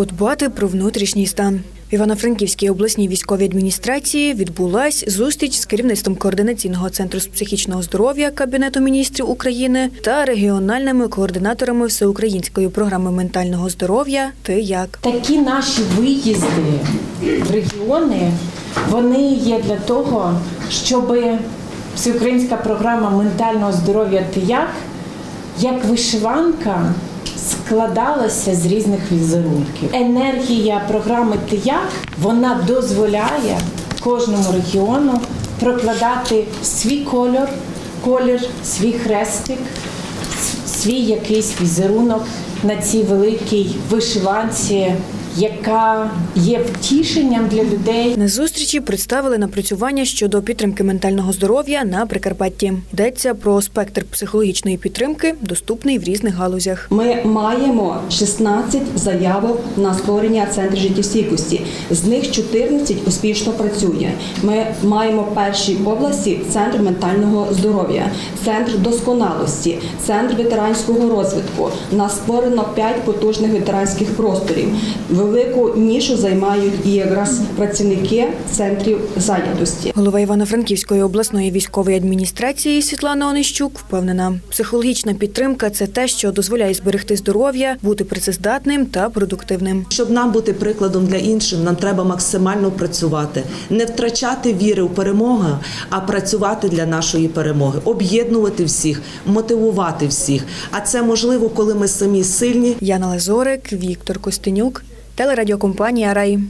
Подбати про внутрішній стан. В Івано-Франківській обласній військовій адміністрації відбулась зустріч з керівництвом координаційного центру з психічного здоров'я Кабінету міністрів України та регіональними координаторами всеукраїнської програми ментального здоров'я Ти як. Такі наші виїзди в регіони вони є для того, щоб всеукраїнська програма ментального здоров'я «Ти як» як вишиванка складалася з різних візерунків. Енергія програми Тия вона дозволяє кожному регіону прокладати свій кольор, колір, свій хрестик, свій якийсь візерунок на цій великій вишиванці, яка є втішенням для людей. На зустрічі представили напрацювання щодо підтримки ментального здоров'я на Прикарпатті. Йдеться про спектр психологічної підтримки, доступний в різних галузях. Ми маємо 16 заявок на створення центрів життєстійкості. З них 14 успішно працює. Ми маємо в першій області центр ментального здоров'я, центр досконалості, центр ветеранського розвитку. У нас створено 5 потужних ветеранських просторів. Велику нішу займають і якраз працівники центрів зайнятості. Голова Івано-Франківської обласної військової адміністрації Світлана Онищук впевнена, психологічна підтримка це те, що дозволяє зберегти здоров'я, бути працездатним та продуктивним. Щоб нам бути прикладом для інших, нам треба максимально працювати, не втрачати віри у перемогу, а працювати для нашої перемоги, об'єднувати всіх, мотивувати всіх. А це можливо, коли ми самі сильні, Яна Лазорик, Віктор Костенюк, телерадіокомпанія Рай.